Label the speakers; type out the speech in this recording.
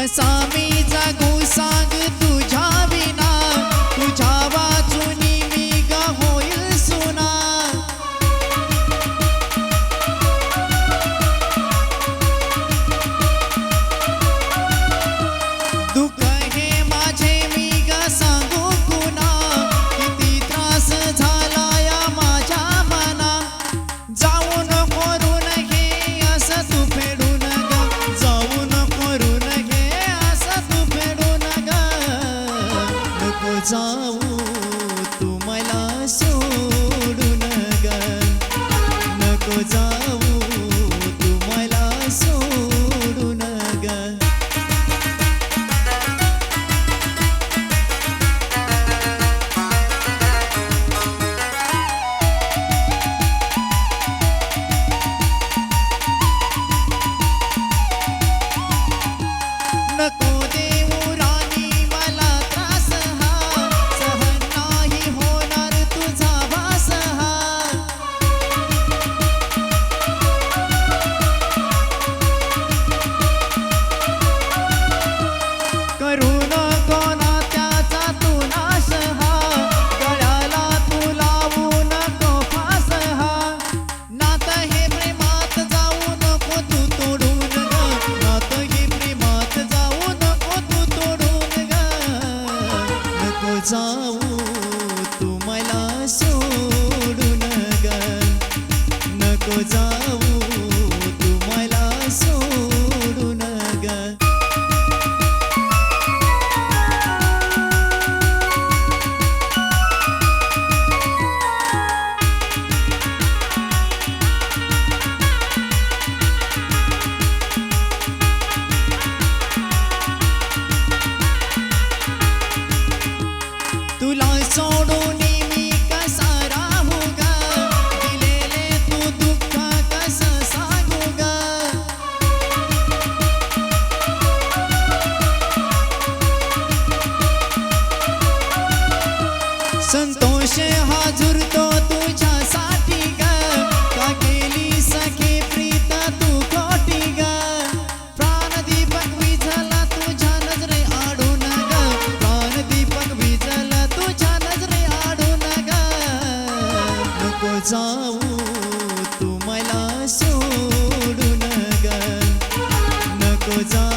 Speaker 1: for some me. नको जाऊ जाऊ तू मला सोडून ग नको जाऊ.